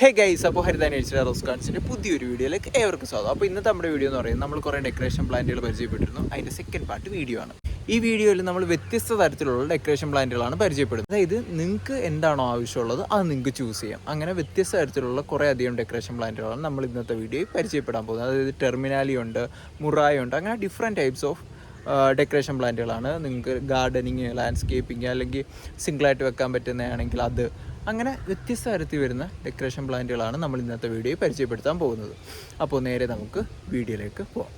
Hey guys അപ്പോൾ ഹരിതാൻ എഴുച്ചിയ റോസ്കാൺസിന്റെ പുതിയൊരു വീഡിയോയിലേക്ക് ഏവർക്കും സ്വാഗതം. അപ്പോൾ ഇന്നത്തെ നമ്മുടെ വീഡിയോ എന്ന് പറയുന്നത് നമ്മൾ കുറേ ഡെക്കറേഷൻ പ്ലാന്റുകൾ പരിചയപ്പെട്ടിരുന്നു. അതിന്റെ സെക്കൻഡ് പാർട്ട് വീഡിയോ ആണ്. ഈ വീഡിയോയിൽ നമ്മൾ വ്യത്യസ്ത തരത്തിലുള്ള ഡെക്കറേഷൻ പ്ലാന്റുകളാണ് പരിചയപ്പെടുന്നത്. അതായത് നിങ്ങൾക്ക് എന്താണോ ആവശ്യമുള്ളത് അത് നിങ്ങൾക്ക് ചൂസ് ചെയ്യാം. അങ്ങനെ വ്യത്യസ്ത തരത്തിലുള്ള കുറേ അധികം ഡെക്കറേഷൻ പ്ലാന്റുകളാണ് നമ്മൾ ഇന്നത്തെ വീഡിയോയിൽ പരിചയപ്പെടാൻ പോകുന്നത്. അതായത് ടെർമിനാലി ഉണ്ട് മുറായ ഉണ്ട് അങ്ങനെ ഡിഫറെന്റ് ടൈപ്സ് ഓഫ് ഡെക്കറേഷൻ പ്ലാന്റുകളാണ് നിങ്ങൾക്ക് ഗാർഡനിങ് ലാൻഡ്സ്കേപ്പിംഗ് അല്ലെങ്കിൽ സിംഗിളായിട്ട് വെക്കാൻ പറ്റുന്നതാണെങ്കിൽ അത് അങ്ങനെ വ്യത്യസ്ത തരത്തിൽ വരുന്ന ഡെക്കറേഷൻ പ്ലാന്റുകളാണ് നമ്മൾ ഇന്നത്തെ വീഡിയോയിൽ പരിചയപ്പെടുത്താൻ പോകുന്നത്. അപ്പോൾ നേരെ നമുക്ക് വീഡിയോയിലേക്ക് പോകാം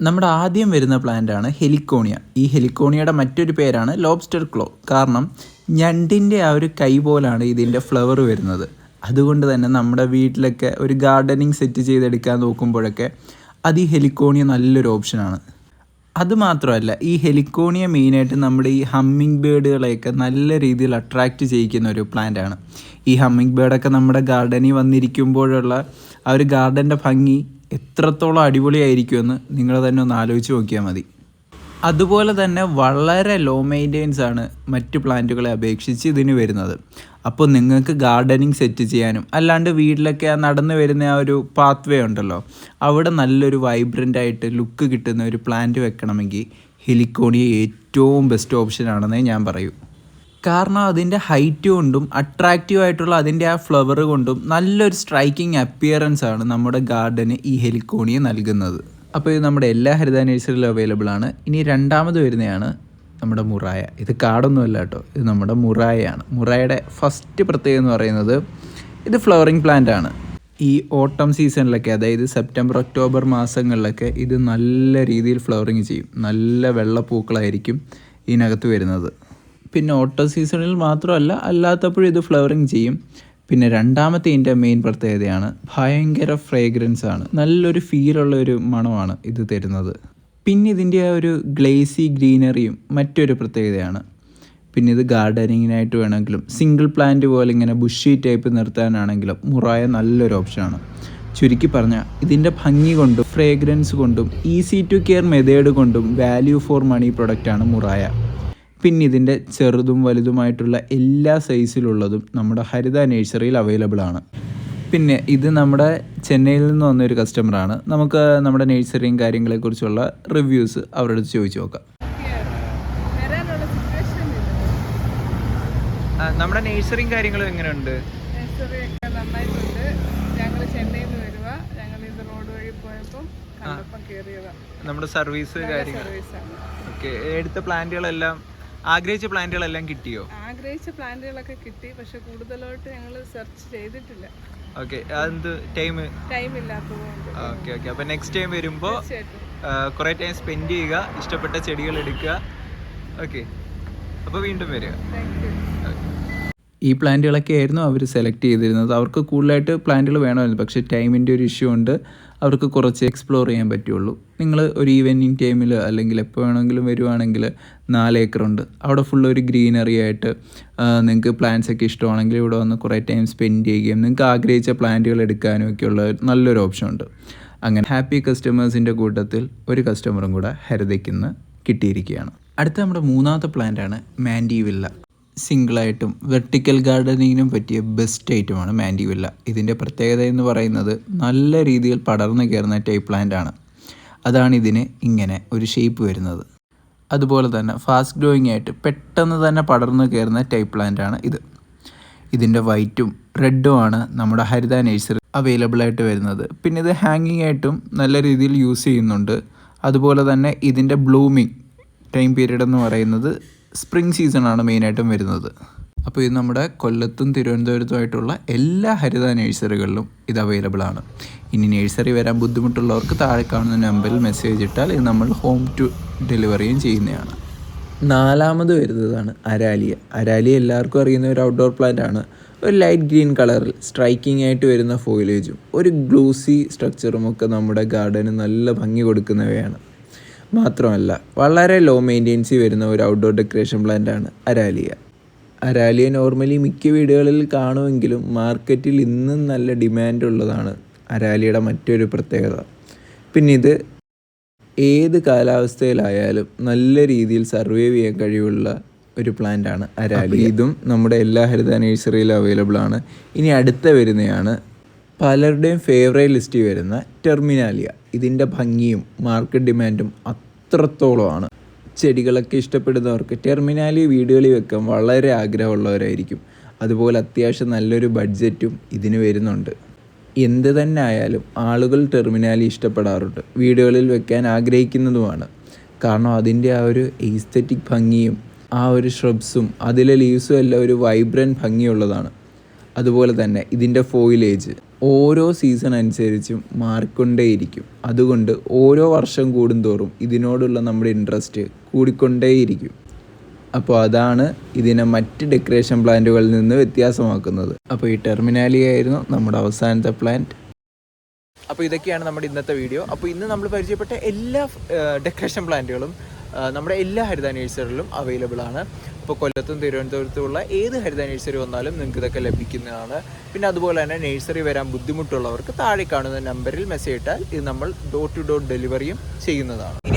നമ്മുടെ ആദ്യം വരുന്ന പ്ലാന്റാണ് ഹെലിക്കോണിയ. ഈ ഹെലിക്കോണിയയുടെ മറ്റൊരു പേരാണ് ലോബ്സ്റ്റർ ക്ലോ. കാരണം ഞണ്ടിന്റെ ആ ഒരു കൈ പോലാണ് ഇതിന്റെ ഫ്ലവർ വരുന്നത്. അതുകൊണ്ട് തന്നെ നമ്മുടെ വീട്ടിലൊക്കെ ഒരു ഗാർഡനിങ് സെറ്റ് ചെയ്തെടുക്കാൻ നോക്കുമ്പോഴൊക്കെ അത് ഈ ഹെലിക്കോണിയ നല്ലൊരു ഓപ്ഷനാണ്. അതുമാത്രമല്ല ഈ ഹെലിക്കോണിയ മെയിനായിട്ട് നമ്മുടെ ഈ ഹമ്മിങ് ബേഡുകളെയൊക്കെ നല്ല രീതിയിൽ അട്രാക്റ്റ് ചെയ്യിക്കുന്ന ഒരു പ്ലാന്റ് ആണ് ഈ ഹമ്മിങ് ബേഡൊക്കെ നമ്മുടെ ഗാർഡനിൽ വന്നിരിക്കുമ്പോഴുള്ള ആ ഒരു ഗാർഡന്റെ ഭംഗി എത്രത്തോളം അടിപൊളിയായിരിക്കുമെന്ന് നിങ്ങൾ തന്നെ ഒന്ന് ആലോചിച്ച് നോക്കിയാൽ മതി. അതുപോലെ തന്നെ വളരെ ലോ മെയിന്റെനൻസ് ആണ് മറ്റ് പ്ലാന്റുകളെ അപേക്ഷിച്ച് ഇതിന് വരുന്നത്. അപ്പോൾ നിങ്ങൾക്ക് ഗാർഡനിങ് സെറ്റ് ചെയ്യാനും അല്ലാണ്ട് വീട്ടിലൊക്കെ ആ നടന്നു വരുന്ന ആ ഒരു പാത്ത് വേ ഉണ്ടല്ലോ അവിടെ നല്ലൊരു വൈബ്രന്റ് ആയിട്ട് ലുക്ക് കിട്ടുന്ന ഒരു പ്ലാന്റ് വെക്കണമെങ്കിൽ ഹെലിക്കോണിയ ഏറ്റവും ബെസ്റ്റ് ഓപ്ഷൻ ആണെന്നേ ഞാൻ പറയൂ. കാരണം അതിന്റെ ഹൈറ്റ് കൊണ്ടും അട്രാക്റ്റീവ് ആയിട്ടുള്ള അതിന്റെ ആ ഫ്ലവർ കൊണ്ടും നല്ലൊരു സ്ട്രൈക്കിംഗ് അപ്പിയറൻസ് ആണ് നമ്മുടെ ഗാർഡന് ഈ ഹെലിക്കോണിയെ നൽകുന്നത്. അപ്പോൾ ഇത് നമ്മുടെ എല്ലാ ഹരിത നഴ്സറിയിലും അവൈലബിൾ ആണ്. ഇനി രണ്ടാമത് വരുന്നതാണ് നമ്മുടെ മുറായ. ഇത് കാടൊന്നുമല്ല കേട്ടോ. ഇത് നമ്മുടെ മുറായയാണ്. മുറായയുടെ ഫസ്റ്റ് പ്രത്യേകത എന്ന് പറയുന്നത് ഇത് ഫ്ലവറിങ് പ്ലാന്റ് ആണ്. ഈ ഓട്ടം സീസണിലൊക്കെ അതായത് സെപ്റ്റംബർ ഒക്ടോബർ മാസങ്ങളിലൊക്കെ ഇത് നല്ല രീതിയിൽ ഫ്ലവറിങ് ചെയ്യും. നല്ല വെള്ളപ്പൂക്കളായിരിക്കും ഇതിനകത്ത് വരുന്നത്. പിന്നെ ഓട്ടം സീസണിൽ മാത്രമല്ല അല്ലാത്തപ്പോഴും ഇത് ഫ്ലവറിങ് ചെയ്യും. പിന്നെ രണ്ടാമത്തെ ഇതിന്റെ മെയിൻ പ്രത്യേകതയാണ് ഭയങ്കര ഫ്രേഗ്രൻസ് ആണ്. നല്ലൊരു ഫീലുള്ള ഒരു മണമാണ് ഇത് തരുന്നത്. പിന്നെ ഇതിന്റെ ഒരു ഗ്ലേസി ഗ്രീനറിയും മറ്റൊരു പ്രത്യേകതയാണ്. പിന്നെ ഇത് ഗാർഡനിങ്ങിനായിട്ട് വേണമെങ്കിലും സിംഗിൾ പ്ലാന്റ് പോലെ ഇങ്ങനെ ബുഷി ടൈപ്പ് നിർത്താനാണെങ്കിലും മുറായ നല്ലൊരു ഓപ്ഷനാണ് ചുരുക്കി പറഞ്ഞാൽ ഇതിന്റെ ഭംഗി കൊണ്ടും ഫ്രേഗ്രൻസ് കൊണ്ടും ഈസി ടു കെയർ മെതേഡ് കൊണ്ടും വാല്യൂ ഫോർ മണി പ്രൊഡക്റ്റാണ് മുറായ. പിന്നെ ഇതിന്റെ ചെറുതും വലുതുമായിട്ടുള്ള എല്ലാ സൈസിലുള്ളതും നമ്മുടെ ഹരിത നേഴ്സറിയിൽ അവൈലബിൾ ആണ്. പിന്നെ ഇത് നമ്മുടെ ചെന്നൈയിൽ നിന്ന് വന്നൊരു കസ്റ്റമറാണ് നമുക്ക് നമ്മുടെ നേഴ്സറിയും കാര്യങ്ങളെക്കുറിച്ചുള്ള റിവ്യൂസ് അവരുടെ അടുത്ത് ചോദിച്ചു നോക്കാം. നമ്മുടെ നേഴ്സറിയും കാര്യങ്ങളും എങ്ങനെയുണ്ട്? നഴ്സറി ഒക്കെ നന്നായിട്ടുണ്ട്. ഞങ്ങൾ ചെന്നൈയിൽ നിന്ന് വരുക ഞങ്ങൾ ഇത് റോഡ് വഴി പോയപ്പോൾ കണ്ടപ്പം കയറിയതാ നമ്മുടെ സർവീസ് കാര്യങ്ങൾ. ഓക്കെ എടുത്ത പ്ലാന്റുകളെല്ലാം ആഗ്രഹിച്ച പ്ലാന്റുകളെല്ലാം കിട്ടിയോ? ആഗ്രഹിച്ച പ്ലാന്റുകളൊക്കെ കിട്ടി പക്ഷെ കൂടുതലായിട്ട് ഞങ്ങൾ സെർച്ച് ചെയ്തിട്ടില്ല. ഓക്കെ അതെന്ത് ടൈം ടൈം ഇല്ലാത്തതുകൊണ്ട്. Okay okay. അപ്പോൾ നെക്സ്റ്റ് ടൈം വരുമ്പോൾ കുറേ ടൈം സ്പെൻഡ് ചെയ്യുക ഇഷ്ടപ്പെട്ട ചെടികൾ എടുക്കുക. ഓക്കെ. അപ്പോൾ വീണ്ടും വരിക. ഈ പ്ലാന്റുകളൊക്കെ ആയിരുന്നു അവർ സെലക്ട് ചെയ്തിരുന്നത്. അവർക്ക് കൂടുതലായിട്ട് പ്ലാന്റുകൾ വേണമായിരുന്നു. പക്ഷേ ടൈമിന്റെ ഒരു ഇഷ്യൂ ഉണ്ട്. അവർക്ക് കുറച്ച് എക്സ്പ്ലോർ ചെയ്യാൻ പറ്റുള്ളൂ. നിങ്ങൾ ഒരു ഈവനിങ് ടൈമിൽ അല്ലെങ്കിൽ എപ്പോൾ വേണമെങ്കിലും വരുവാണെങ്കിൽ നാല് ഏക്കറുണ്ട്. അവിടെ ഫുൾ ഒരു ഗ്രീനറി ആയിട്ട് നിങ്ങൾക്ക് പ്ലാന്റ്സ് ഒക്കെ ഇഷ്ടമാണെങ്കിൽ ഇവിടെ വന്ന് കുറേ ടൈം സ്പെൻഡ് ചെയ്യുകയും നിങ്ങൾക്ക് ആഗ്രഹിച്ച പ്ലാന്റുകൾ എടുക്കാനും ഒക്കെയുള്ള നല്ലൊരു ഓപ്ഷൻ ഉണ്ട്. അങ്ങനെ ഹാപ്പി കസ്റ്റമേഴ്സിന്റെ കൂട്ടത്തിൽ ഒരു കസ്റ്റമറും കൂടെ ഹരിതയ്ക്കുന്ന് കിട്ടിയിരിക്കുകയാണ്. അടുത്ത നമ്മുടെ മൂന്നാമത്തെ പ്ലാന്റാണ് മാൻഡി വില്ല സിംഗിളായിട്ടും വെർട്ടിക്കൽ ഗാർഡനിങ്ങിനും പറ്റിയ ബെസ്റ്റ് ഐറ്റമാണ് മാൻഡി വില്ല ഇതിന്റെ പ്രത്യേകത എന്ന് പറയുന്നത് നല്ല രീതിയിൽ പടർന്നു കയറുന്ന ടൈപ്പ് പ്ലാന്റ് ആണ്. അതാണ് ഇതിന് ഇങ്ങനെ ഒരു ഷേപ്പ് വരുന്നത്. അതുപോലെ തന്നെ ഫാസ്റ്റ് ഗ്രോയിങ് ആയിട്ട് പെട്ടെന്ന് തന്നെ പടർന്നു കയറുന്ന ടൈപ്പ് പ്ലാന്റ് ആണ് ഇത്. ഇതിന്റെ വൈറ്റും റെഡും ആണ് നമ്മുടെ ഹരിത നേഴ്സറി അവൈലബിൾ ആയിട്ട് വരുന്നത്. പിന്നെ ഇത് ഹാങ്ങിങ് ആയിട്ടും നല്ല രീതിയിൽ യൂസ് ചെയ്യുന്നുണ്ട്. അതുപോലെ തന്നെ ഇതിന്റെ ബ്ലൂമിങ് ടൈം പീരീഡ് എന്ന് പറയുന്നത് സ്പ്രിംഗ് സീസണാണ് മെയിനായിട്ടും വരുന്നത്. അപ്പോൾ ഇത് നമ്മുടെ കൊല്ലത്തും തിരുവനന്തപുരത്തുമായിട്ടുള്ള എല്ലാ ഹരിത നഴ്സറികളിലും ഇത് അവൈലബിൾ ആണ്. ഇനി നഴ്സറി വരാൻ ബുദ്ധിമുട്ടുള്ളവർക്ക് താഴെ കാണുന്ന നമ്പറിൽ മെസ്സേജ് ഇട്ടാൽ ഇത് നമ്മൾ ഹോം ടു ഡെലിവറിയും ചെയ്യുന്നതാണ്. നാലാമത് വരുന്നതാണ് അരാലിയ അരാലിയ എല്ലാവർക്കും അറിയുന്ന ഒരു ഔട്ട്ഡോർ പ്ലാന്റ് ആണ്. ഒരു ലൈറ്റ് ഗ്രീൻ കളറിൽ സ്ട്രൈക്കിംഗ് ആയിട്ട് വരുന്ന ഫോയിലേജും ഒരു ഗ്ലൂസി സ്ട്രക്ചറും ഒക്കെ നമ്മുടെ ഗാർഡന് നല്ല ഭംഗി കൊടുക്കുന്നവയാണ്. മാത്രമല്ല വളരെ ലോ മെയിന്റെനൻസി വരുന്ന ഒരു ഔട്ട്ഡോർ ഡെക്കറേഷൻ പ്ലാന്റ് ആണ് അരാലിയ. അരാലിയ നോർമലി മിക്ക വീടുകളിൽ കാണുമെങ്കിലും മാർക്കറ്റിൽ ഇന്നും നല്ല ഡിമാൻഡ് ഉള്ളതാണ് അരാലിയുടെ മറ്റൊരു പ്രത്യേകത. പിന്നെ ഇത് ഏത് കാലാവസ്ഥയിലായാലും നല്ല രീതിയിൽ സർവൈവ് ചെയ്യാൻ കഴിവുള്ള ഒരു പ്ലാന്റാണ് അരാലി ഇതും നമ്മുടെ എല്ലാ ഹരിത നഴ്സറിയിലും അവൈലബിൾ ആണ്. ഇനി അടുത്ത വരുന്നതാണ് പലരുടെയും ഫേവറേറ്റ് ലിസ്റ്റിൽ വരുന്ന ടെർമിനാലിയ ഇതിന്റെ ഭംഗിയും മാർക്കറ്റ് ഡിമാൻഡും അത്രത്തോളമാണ്. ചെടികളൊക്കെ ഇഷ്ടപ്പെടുന്നവർക്ക് ടെർമിനാലി വീടുകളിൽ വെക്കാൻ വളരെ ആഗ്രഹമുള്ളവരായിരിക്കും. അതുപോലെ അത്യാവശ്യം നല്ലൊരു ബഡ്ജറ്റും ഇതിന് വരുന്നുണ്ട്. എന്ത് തന്നെ ആയാലും ആളുകൾ ടെർമിനാലി ഇഷ്ടപ്പെടാറുണ്ട്. വീടുകളിൽ വെക്കാൻ ആഗ്രഹിക്കുന്നതുമാണ്. കാരണം അതിന്റെ ആ ഒരു എയ്സ്തറ്റിക് ഭംഗിയും ആ ഒരു ഷ്രബ്സും അതിലെ ലീവ്സും എല്ലാം ഒരു വൈബ്രന്റ് ഭംഗിയുള്ളതാണ്. അതുപോലെ തന്നെ ഇതിന്റെ ഫോയിലേജ് ഓരോ സീസൺ അനുസരിച്ചും മാറിക്കൊണ്ടേയിരിക്കും. അതുകൊണ്ട് ഓരോ വർഷം കൂടുന്തോറും ഇതിനോടുള്ള നമ്മുടെ ഇൻട്രസ്റ്റ് കൂടിക്കൊണ്ടേയിരിക്കും. അപ്പോൾ അതാണ് ഇതിനെ മറ്റ് ഡെക്കറേഷൻ പ്ലാന്റുകളിൽ നിന്ന് വ്യത്യാസമാക്കുന്നത്. അപ്പോൾ ഈ ടെർമിനാലി ആയിരുന്നു നമ്മുടെ അവസാനത്തെ പ്ലാന്റ്. അപ്പോൾ ഇതൊക്കെയാണ് നമ്മുടെ ഇന്നത്തെ വീഡിയോ. അപ്പോൾ ഇന്ന് നമ്മൾ പരിചയപ്പെട്ട എല്ലാ ഡെക്കറേഷൻ പ്ലാന്റുകളും നമ്മുടെ എല്ലാ ഹരിത നഴ്സറികളിലും അവൈലബിൾ ആണ്. ഇപ്പോൾ കൊല്ലത്തും തിരുവനന്തപുരത്തുമുള്ള ഏത് ഹരിത നേഴ്സറി വന്നാലും നിങ്ങൾക്ക് ഇതൊക്കെ ലഭിക്കുന്നതാണ്. പിന്നെ അതുപോലെ തന്നെ നേഴ്സറി വരാൻ ബുദ്ധിമുട്ടുള്ളവർക്ക് താഴെ കാണുന്ന നമ്പറിൽ മെസ്സേജ് ഇട്ടാൽ ഇത് നമ്മൾ ഡോർ ടു ഡോർ ഡെലിവറിയും ചെയ്യുന്നതാണ്.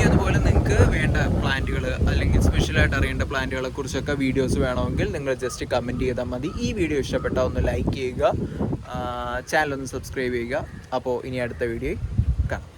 നിങ്ങൾക്ക് വേണ്ട പ്ലാന്റുകൾ അല്ലെങ്കിൽ സ്പെഷ്യലായിട്ട് അറിയേണ്ട പ്ലാന്റുകളെ കുറിച്ചൊക്കെ വീഡിയോസ് വേണമെങ്കിൽ നിങ്ങൾ ജസ്റ്റ് കമന്റ് ചെയ്താൽ മതി. ഈ വീഡിയോ ഇഷ്ടപ്പെട്ടാൽ ഒന്ന് ലൈക്ക് ചെയ്യുക. ചാനൽ ഒന്ന് സബ്സ്ക്രൈബ് ചെയ്യുക. അപ്പോൾ ഇനി അടുത്ത വീഡിയോ കാണാം.